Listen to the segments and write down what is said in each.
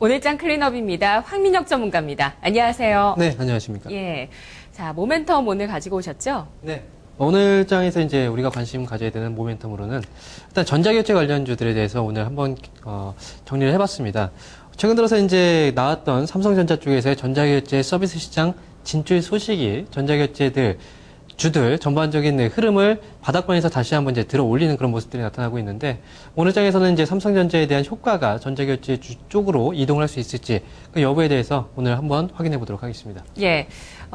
오늘장 클린업입니다. 황민혁 전문가입니다. 안녕하세요. 네, 안녕하십니까. 예. 자, 모멘텀 오늘 가지고 오셨죠? 네. 오늘 장에서 이제 우리가 관심 가져야 되는 모멘텀으로는 일단 전자결제 관련주들에 대해서 오늘 한번 어, 정리를 해봤습니다. 최근 들어서 이제 나왔던 삼성전자 쪽에서의 전자결제 서비스 시장 진출 소식이 전자결제들 주들 전반적인 네, 흐름을 바닥권에서 다시 한번 이제 들어 올리는 그런 모습들이 나타나고 있는데 오늘 장에서는 이제 삼성전자에 대한 효과가 전자결제 주 쪽으로 이동을 할수 있을지 그 여부에 대해서 오늘 한번 확인해 보도록 하겠습니다. 예.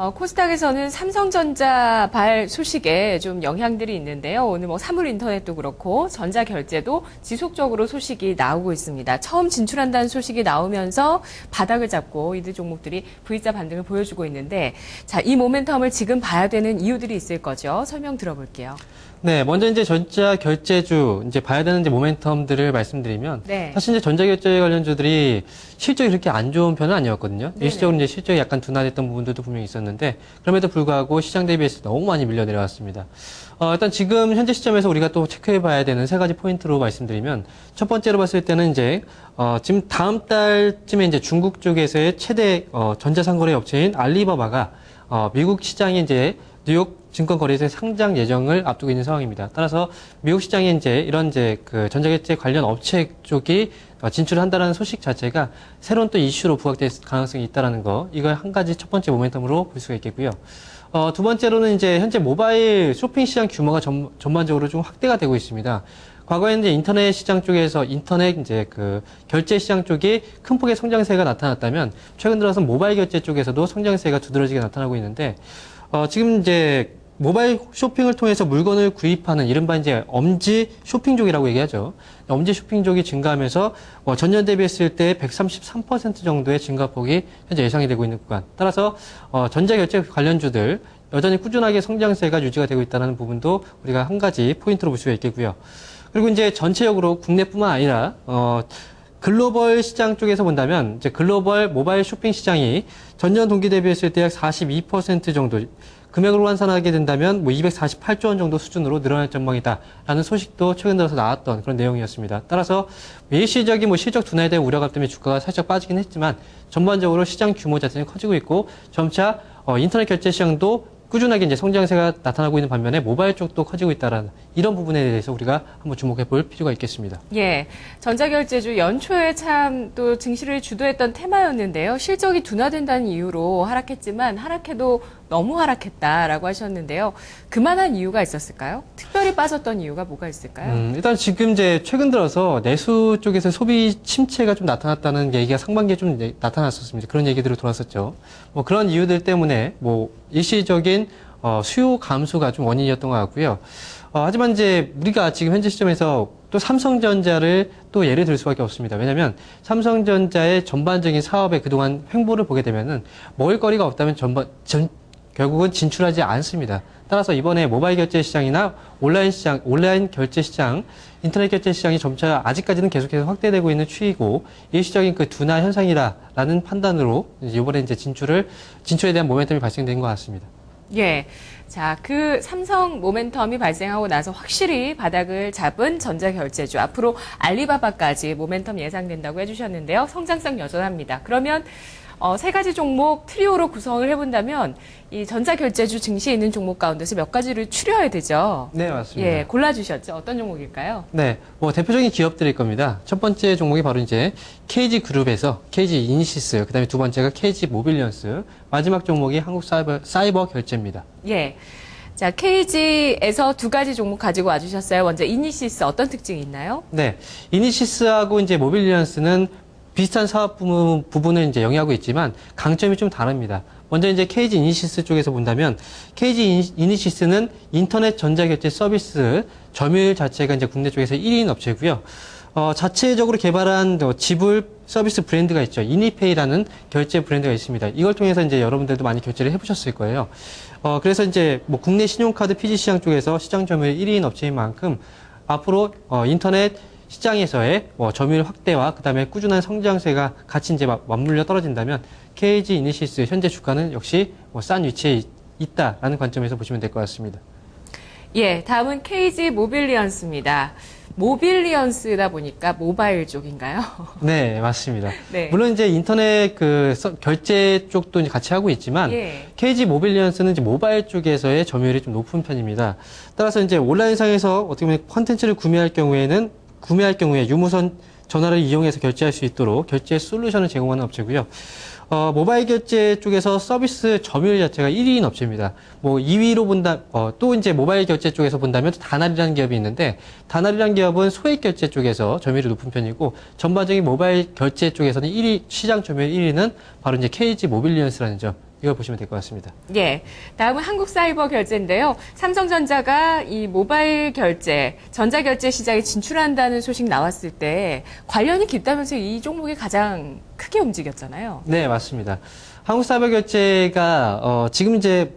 어, 코스닥에서는 삼성전자 발 소식에 좀 영향들이 있는데요. 오늘 뭐 사물 인터넷도 그렇고 전자 결제도 지속적으로 소식이 나오고 있습니다. 처음 진출한다는 소식이 나오면서 바닥을 잡고 이들 종목들이 V자 반등을 보여주고 있는데 자, 이 모멘텀을 지금 봐야 되는 이유들이 있을 거죠. 설명 들어볼게요. 네, 먼저 이제 전자 결제주 이제 봐야 되는 이제 모멘텀들을 말씀드리면 네. 사실 이제 전자 결제 관련주들이 실적이 그렇게 안 좋은 편은 아니었거든요. 네네. 일시적으로 이제 실적이 약간 둔화됐던 부분들도 분명히 있었는데 그럼에도 불구하고 시장 대비해서 너무 많이 밀려 내려왔습니다. 어, 일단 지금 현재 시점에서 우리가 또 체크해 봐야 되는 세 가지 포인트로 말씀드리면 첫 번째로 봤을 때는 이제 어, 지금 다음 달쯤에 이제 중국 쪽에서의 최대 어, 전자상거래 업체인 알리바바가 어, 미국 시장에 이제 뉴욕 증권거래소에 상장 예정을 앞두고 있는 상황입니다. 따라서 미국 시장에 이제 이런 이제 그 전자결제 관련 업체 쪽이 어, 진출한다는 소식 자체가 새로운 또 이슈로 부각될 가능성이 있다라는 거, 이걸 한 가지 첫 번째 모멘텀으로 볼 수가 있겠고요. 어, 두 번째로는 이제 현재 모바일 쇼핑 시장 규모가 전, 전반적으로 좀 확대가 되고 있습니다. 과거에는 이제 인터넷 시장 쪽에서 인터넷 이제 그 결제 시장 쪽이 큰 폭의 성장세가 나타났다면 최근 들어서 모바일 결제 쪽에서도 성장세가 두드러지게 나타나고 있는데 어, 지금 이제 모바일 쇼핑을 통해서 물건을 구입하는 이른바 이제 엄지 쇼핑족이라고 얘기하죠. 엄지 쇼핑족이 증가하면서 어, 전년 대비했을 때 133% 정도의 증가폭이 현재 예상이 되고 있는 구간. 따라서 어, 전자결제 관련주들 여전히 꾸준하게 성장세가 유지가 되고 있다는 부분도 우리가 한 가지 포인트로 볼 수가 있겠고요. 그리고 이제 전체적으로 국내뿐만 아니라 어, 글로벌 시장 쪽에서 본다면 이제 글로벌 모바일 쇼핑 시장이 전년 동기 대비했을 때 약 42% 정도 금액으로 환산하게 된다면 뭐 248조 원 정도 수준으로 늘어날 전망이다라는 소식도 최근 들어서 나왔던 그런 내용이었습니다. 따라서 일시적인 뭐 실적 둔화에 대한 우려감 때문에 주가가 살짝 빠지긴 했지만 전반적으로 시장 규모 자체는 커지고 있고 점차 어, 인터넷 결제 시장도 꾸준하게 이제 성장세가 나타나고 있는 반면에 모바일 쪽도 커지고 있다라는 이런 부분에 대해서 우리가 한번 주목해 볼 필요가 있겠습니다. 예. 전자결제주 연초에 참 또 증시를 주도했던 테마였는데요. 실적이 둔화된다는 이유로 하락했지만 하락해도 너무 하락했다라고 하셨는데요. 그만한 이유가 있었을까요? 특별히 빠졌던 이유가 뭐가 있을까요? 음, 일단 지금 이제 최근 들어서 내수 쪽에서 소비 침체가 좀 나타났다는 얘기가 상반기에 좀 나타났었습니다. 그런 얘기들을 돌았었죠. 뭐 그런 이유들 때문에 뭐 일시적인 어, 수요 감소가 좀 원인이었던 것 같고요. 어, 하지만 이제 우리가 지금 현재 시점에서 또 삼성전자를 또 예를 들 수밖에 없습니다. 왜냐하면 삼성전자의 전반적인 사업의 그동안 횡보를 보게 되면은 먹을거리가 없다면 전반 전, 결국은 진출하지 않습니다. 따라서 이번에 모바일 결제 시장이나 온라인 시장, 온라인 결제 시장, 인터넷 결제 시장이 점차 아직까지는 계속해서 확대되고 있는 추이고 일시적인 그 둔화 현상이다라는 판단으로 이번에 이제 진출을 진출에 대한 모멘텀이 발생된 것 같습니다. 예. 자, 그 삼성 모멘텀이 발생하고 나서 확실히 바닥을 잡은 전자결제주. 앞으로 알리바바까지 모멘텀 예상된다고 해주셨는데요. 성장성 여전합니다. 그러면 어, 세 가지 종목 트리오로 구성을 해본다면 이 전자결제주 증시에 있는 종목 가운데서 몇 가지를 추려야 되죠. 네, 맞습니다. 예, 골라주셨죠. 어떤 종목일까요? 네, 뭐 대표적인 기업들일 겁니다. 첫 번째 종목이 바로 이제 KG 그룹에서 KG 이니시스, 그다음에 두 번째가 KG 모빌리언스, 마지막 종목이 한국 사이버, 사이버 결제입니다. 예. 자, KG에서 두 가지 종목 가지고 와주셨어요. 먼저 이니시스 어떤 특징이 있나요? 네, 이니시스하고 이제 모빌리언스는 비슷한 사업 부분, 부분을 이제 영위하고 있지만 강점이 좀 다릅니다. 먼저 이제 KG 이니시스 쪽에서 본다면 KG 이니시스는 인터넷 전자결제 서비스 점유율 자체가 이제 국내 쪽에서 1인 업체고요. 어, 자체적으로 개발한 어, 지불 서비스 브랜드가 있죠. 이니페이라는 결제 브랜드가 있습니다. 이걸 통해서 이제 여러분들도 많이 결제를 해보셨을 거예요. 어, 그래서 이제 뭐 국내 신용카드 PG 시장 쪽에서 시장 점유율 1인 업체인 만큼 앞으로 어, 인터넷 시장에서의 뭐 점유율 확대와 그다음에 꾸준한 성장세가 같이 이제 막 맞물려 떨어진다면 KG 이니시스 현재 주가는 역시 뭐 싼 위치에 있- 있다라는 관점에서 보시면 될 것 같습니다. 예, 다음은 KG 모빌리언스입니다. 모빌리언스다 보니까 모바일 쪽인가요? 네, 맞습니다. 네. 물론 이제 인터넷 그 서- 결제 쪽도 이제 같이 하고 있지만 예. KG 모빌리언스는 이제 모바일 쪽에서의 점유율이 좀 높은 편입니다. 따라서 이제 온라인상에서 어떻게 보면 컨텐츠를 구매할 경우에는 구매할 경우에 유무선 전화를 이용해서 결제할 수 있도록 결제 솔루션을 제공하는 업체고요. 어, 모바일 결제 쪽에서 서비스 점유율 자체가 1위인 업체입니다. 뭐 2위로 본다, 어, 또 이제 모바일 결제 쪽에서 본다면 다날이라는 기업이 있는데, 다날이라는 기업은 소액 결제 쪽에서 점유율이 높은 편이고, 전반적인 모바일 결제 쪽에서는 1위, 시장 점유율 1위는 바로 이제 KG 모빌리언스라는 점, 이걸 보시면 될 것 같습니다. 예. 다음은 한국사이버 결제인데요. 삼성전자가 이 모바일 결제, 전자결제 시장에 진출한다는 소식 나왔을 때 관련이 깊다면서 이 종목이 가장 크게 움직였잖아요. 네, 맞습니다. 한국사회결제가 어, 지금 이제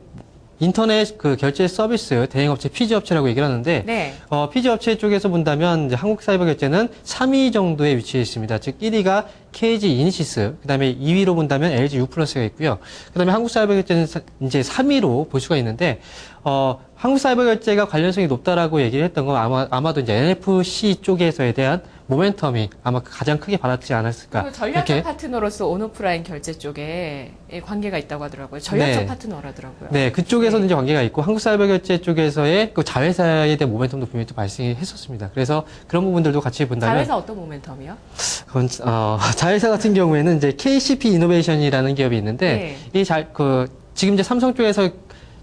인터넷 그 결제 서비스 대행업체 피지 업체라고 얘기를 하는데 네. 어, 피지 업체 쪽에서 본다면 이제 한국 사이버 결제는 3위 정도에 위치해 있습니다. 즉 1위가 KG 이니시스, 그 다음에 2위로 본다면 LG U+가 있고요. 그 다음에 한국사이버결제는 사- 이제 3위로 볼 수가 있는데 어, 한국사이버결제가 관련성이 높다라고 얘기를 했던 건 아마 아마도 이제 NFC 쪽에서에 대한 모멘텀이 아마 가장 크게 받았지 않았을까. 전략적 파트너로서 온오프라인 결제 쪽에 관계가 있다고 하더라고요. 전략적 네. 파트너라더라고요. 네, 그쪽에서는 이제 관계가 있고 한국사이버 결제 쪽에서의 그 자회사에 대한 모멘텀도 분명히 또 발생이 했었습니다. 그래서 그런 부분들도 같이 본다면 자회사 어떤 모멘텀이요? 그건 어, 자회사 같은 경우에는 이제 KCP 이노베이션이라는 기업이 있는데 이잘그 지금 이제 삼성 쪽에서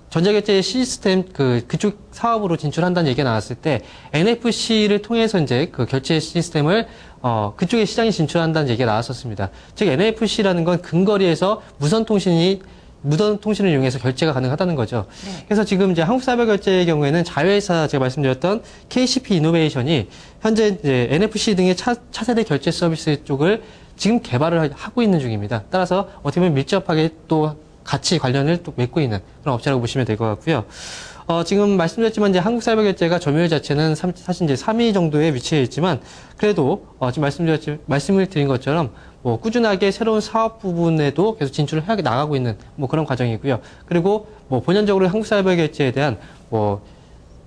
전자결제 시스템 그 그쪽 사업으로 진출한다는 얘기가 나왔을 때 NFC를 통해서 이제 그 결제 시스템을 어 그쪽에 시장에 진출한다는 얘기가 나왔었습니다. 즉 NFC라는 건 근거리에서 무선 통신이 무선 통신을 이용해서 결제가 가능하다는 거죠. 네. 그래서 지금 이제 한국사이버결제의 경우에는 자회사 제가 말씀드렸던 KCP 이노베이션이 현재 이제 NFC 등의 차, 차세대 결제 서비스 쪽을 지금 개발을 하- 하고 있는 중입니다. 따라서 어떻게 보면 밀접하게 또 같이 관련을 또 맺고 있는 그런 업체라고 보시면 될 것 같고요. 어, 지금 말씀드렸지만 이제 한국사이버결제가 점유율 자체는 삼- 사실 이제 3위 정도에 위치해 있지만 그래도 어, 지금 말씀드렸지 말씀을 드린 것처럼 뭐 꾸준하게 새로운 사업 부분에도 계속 진출을 해 나가고 있는 뭐 그런 과정이고요. 그리고 뭐 본연적으로 한국사이버결제에 대한 뭐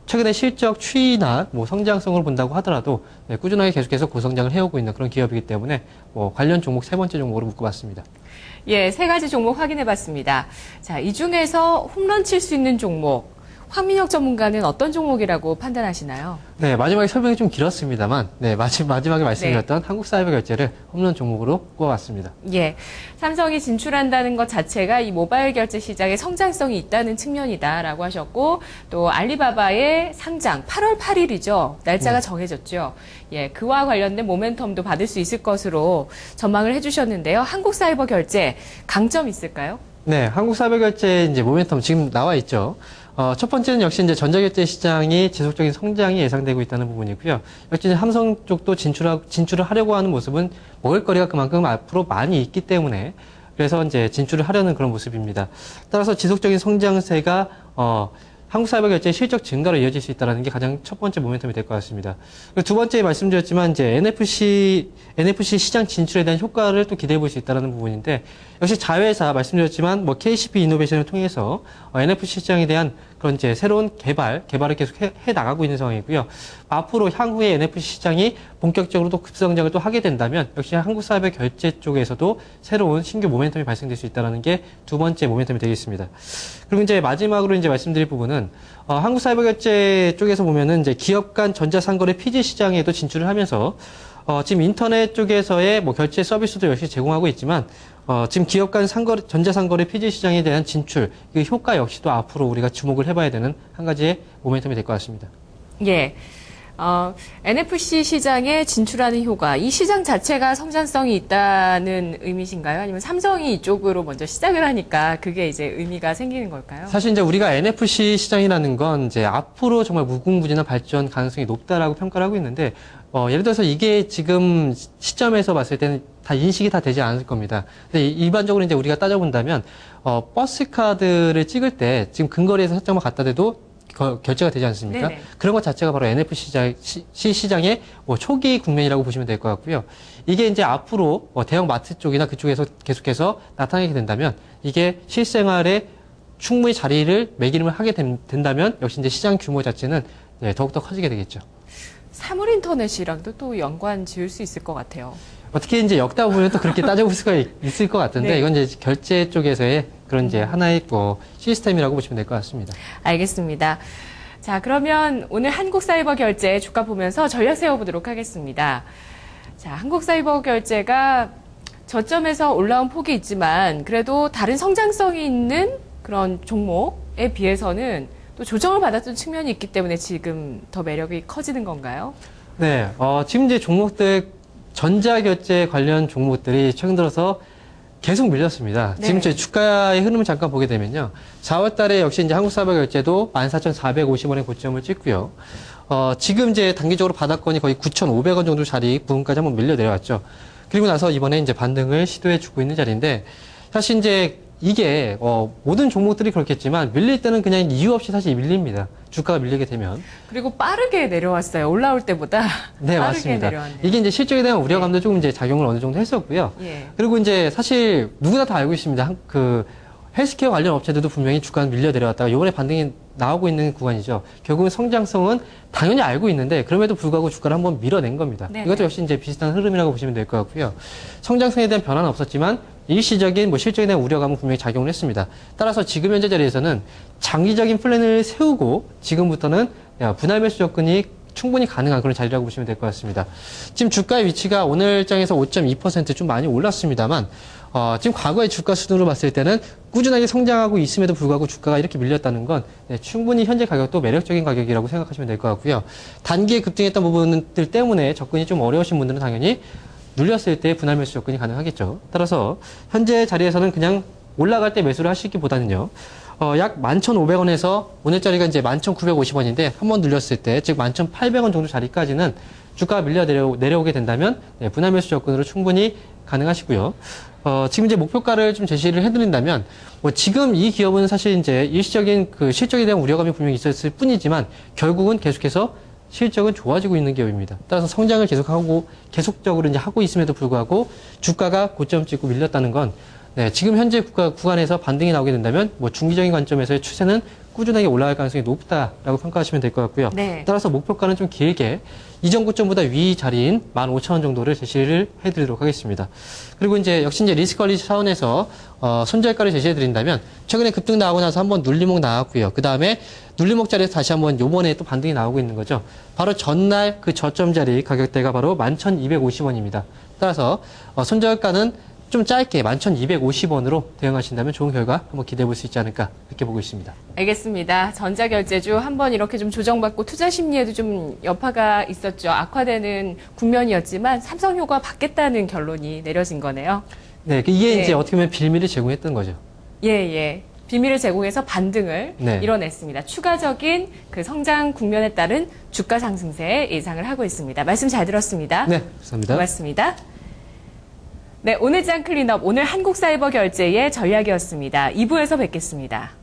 최근에 실적 추이나 뭐 성장성을 본다고 하더라도 네, 꾸준하게 계속해서 고성장을 해오고 있는 그런 기업이기 때문에 뭐 관련 종목 세 번째 종목으로 묶어봤습니다. 예, 세 가지 종목 확인해 봤습니다. 자, 이 중에서 홈런 칠 수 있는 종목, 황민혁 전문가는 어떤 종목이라고 판단하시나요? 네, 마지막에 설명이 좀 길었습니다만, 네, 마지, 마지막에 말씀드렸던 한국사이버결제를 홈런 종목으로 꼽아봤습니다. 예, 삼성이 진출한다는 것 자체가 이 모바일 결제 시장에 성장성이 있다는 측면이다라고 하셨고, 또 알리바바의 상장 8월 8일이죠. 날짜가 정해졌죠. 예, 그와 관련된 모멘텀도 받을 수 있을 것으로 전망을 해주셨는데요. 한국 사이버 결제 강점 있을까요? 네, 한국사이버결제 이제 모멘텀 지금 나와 있죠. 어, 첫 번째는 역시 이제 전자결제 시장이 지속적인 성장이 예상되고 있다는 부분이고요. 역시 이제 삼성 쪽도 진출하, 진출을 하려고 하는 모습은 먹을거리가 그만큼 앞으로 많이 있기 때문에 그래서 이제 진출을 하려는 그런 모습입니다. 따라서 지속적인 성장세가 어, 한국 사이버 결제 실적 증가로 이어질 수 있다는 게 가장 첫 번째 모멘텀이 될 것 같습니다. 두 번째 말씀드렸지만 이제 NFC NFC 시장 진출에 대한 효과를 또 기대해 볼 수 있다는 부분인데 역시 자회사 말씀드렸지만 뭐 KCP 이노베이션을 통해서 어, NFC 시장에 대한 그런 이제 새로운 개발 개발을 계속 해, 해 나가고 있는 상황이고요. 앞으로 향후에 NFC 시장이 본격적으로 또 급성장을 또 하게 된다면 역시 한국사이버 결제 쪽에서도 새로운 신규 모멘텀이 발생될 수 있다는 게 두 번째 모멘텀이 되겠습니다. 그리고 이제 마지막으로 이제 말씀드릴 부분은 어, 한국 사이버 결제 쪽에서 보면은 이제 기업 간 전자상거래 피지 시장에도 진출을 하면서 어, 지금 인터넷 쪽에서의 뭐 결제 서비스도 역시 제공하고 있지만 어, 지금 기업 간 상거래, 전자상거래 피지 시장에 대한 진출, 그 효과 역시도 앞으로 우리가 주목을 해봐야 되는 한 가지의 모멘텀이 될 것 같습니다. 예. 어, NFC 시장에 진출하는 효과, 이 시장 자체가 성장성이 있다는 의미신가요? 아니면 삼성이 이쪽으로 먼저 시작을 하니까 그게 이제 의미가 생기는 걸까요? 사실 이제 우리가 NFC 시장이라는 건 이제 앞으로 정말 무궁무진한 발전 가능성이 높다라고 평가를 하고 있는데 어, 예를 들어서 이게 지금 시점에서 봤을 때는 다 인식이 다 되지 않을 겁니다. 근데 이- 일반적으로 이제 우리가 따져본다면 어, 버스 카드를 찍을 때 지금 근거리에서 설정만 갖다 대도 거- 결제가 되지 않습니까? 네네. 그런 것 자체가 바로 NFC 시장, 시, 시- 시장의 뭐 초기 국면이라고 보시면 될 것 같고요. 이게 이제 앞으로 뭐 대형 마트 쪽이나 그쪽에서 계속해서 나타나게 된다면 이게 실생활에 충분히 자리를 매기름을 하게 된, 다면 역시 이제 시장 규모 자체는 네, 더욱더 커지게 되겠죠. 사물 인터넷이랑도 또 연관 지을 수 있을 것 같아요. 어떻게 이제 역다 보면 또 그렇게 따져볼 수가 있- 있을 것 같은데 네. 이건 이제 결제 쪽에서의 그런 이제 하나의 뭐 시스템이라고 보시면 될 것 같습니다. 알겠습니다. 자, 그러면 오늘 한국사이버 결제 주가 보면서 전략 세워보도록 하겠습니다. 자, 한국사이버 결제가 저점에서 올라온 폭이 있지만 그래도 다른 성장성이 있는 그런 종목에 비해서는 또 조정을 받았던 측면이 있기 때문에 지금 더 매력이 커지는 건가요? 네, 어, 지금 이제 종목들 전자결제 관련 종목들이 최근 들어서 계속 밀렸습니다. 네. 지금 제 주가의 흐름을 잠깐 보게 되면요. 4월 달에 역시 이제 한국사업결제도 14,450원의 고점을 찍고요. 어, 지금 이제 단기적으로 바닥권이 거의 9,500원 정도 자리 부분까지 한번 밀려 내려왔죠. 그리고 나서 이번에 이제 반등을 시도해 주고 있는 자리인데 사실 이제 이게 어, 모든 종목들이 그렇겠지만 밀릴 때는 그냥 이유 없이 사실 밀립니다. 주가가 밀리게 되면. 그리고 빠르게 내려왔어요. 올라올 때보다 네, 맞습니다. 내려왔네요. 이게 이제 실적에 대한 우려감도 조금 이제 작용을 어느 정도 했었고요. 예. 그리고 이제 사실 누구나 다 알고 있습니다. 한- 그 헬스케어 관련 업체들도 분명히 주가는 밀려 내려왔다가 이번에 반등이 나오고 있는 구간이죠. 결국은 성장성은 당연히 알고 있는데 그럼에도 불구하고 주가를 한번 밀어낸 겁니다. 네네. 이것도 역시 이제 비슷한 흐름이라고 보시면 될 것 같고요. 성장성에 대한 변화는 없었지만 일시적인 뭐 대한 우려감은 분명히 작용을 했습니다. 따라서 지금 현재 자리에서는 장기적인 플랜을 세우고 지금부터는 야, 분할 매수 접근이 충분히 가능한 그런 자리라고 보시면 될 것 같습니다. 지금 주가의 위치가 오늘 장에서 5.2%좀 많이 올랐습니다만 어, 지금 과거의 주가 수준으로 봤을 때는 꾸준하게 성장하고 있음에도 불구하고 주가가 이렇게 밀렸다는 건 네, 충분히 현재 가격도 매력적인 가격이라고 생각하시면 될 것 같고요. 단기에 급등했던 부분들 때문에 접근이 좀 어려우신 분들은 당연히 눌렸을 때 분할 매수 접근이 가능하겠죠. 따라서 현재 자리에서는 그냥 올라갈 때 매수를 하시기보다는요. 어, 약 11,500원에서 오늘자리가 이제 11,950원인데 한 번 눌렸을 때, 즉 11,800원 정도 자리까지는 주가가 밀려 내려, 내려 오게 된다면 네, 분할 매수 접근으로 충분히 가능하시고요. 어, 지금 이제 목표가를 좀 제시를 해드린다면, 뭐 지금 이 기업은 사실 이제 일시적인 그 실적에 대한 우려감이 분명히 있었을 뿐이지만 결국은 계속해서 실적은 좋아지고 있는 기업입니다. 따라서 성장을 계속하고 계속적으로 이제 하고 있음에도 불구하고 주가가 고점 찍고 밀렸다는 건 네, 지금 현재 구가, 구간에서 반등이 나오게 된다면 뭐 중기적인 관점에서의 추세는 꾸준하게 올라갈 가능성이 높다라고 평가하시면 될 것 같고요. 네. 따라서 목표가는 좀 길게 이전 고점보다 위 자리인 15,000원 정도를 제시를 해드리도록 하겠습니다. 그리고 이제 역시 이제 리스크 관리 차원에서 어, 손절가를 제시해 드린다면 최근에 급등 나오고 나서 한번 눌림목 나왔고요. 그 다음에 눌림목 자리에서 다시 한번 요번에 또 반등이 나오고 있는 거죠. 바로 전날 그 저점 자리 가격대가 바로 11,250원입니다. 따라서 어, 손절가는 좀 짧게 11,250원으로 대응하신다면 좋은 결과 한번 기대해 볼 수 있지 않을까 이렇게 보고 있습니다. 알겠습니다. 전자결제주 한번 이렇게 좀 조정받고 투자 심리에도 좀 여파가 있었죠. 악화되는 국면이었지만 삼성 효과 받겠다는 결론이 내려진 거네요. 네, 이게 네. 이제 어떻게 보면 빌미를 제공했던 거죠. 예, 예. 비밀을 제공해서 반등을 네. 이뤄냈습니다. 추가적인 그 성장 국면에 따른 주가 상승세 예상을 하고 있습니다. 말씀 잘 들었습니다. 네, 감사합니다. 고맙습니다. 네, 오늘 장 클린업 오늘 한국사이버 결제의 전략이었습니다. 2부에서 뵙겠습니다.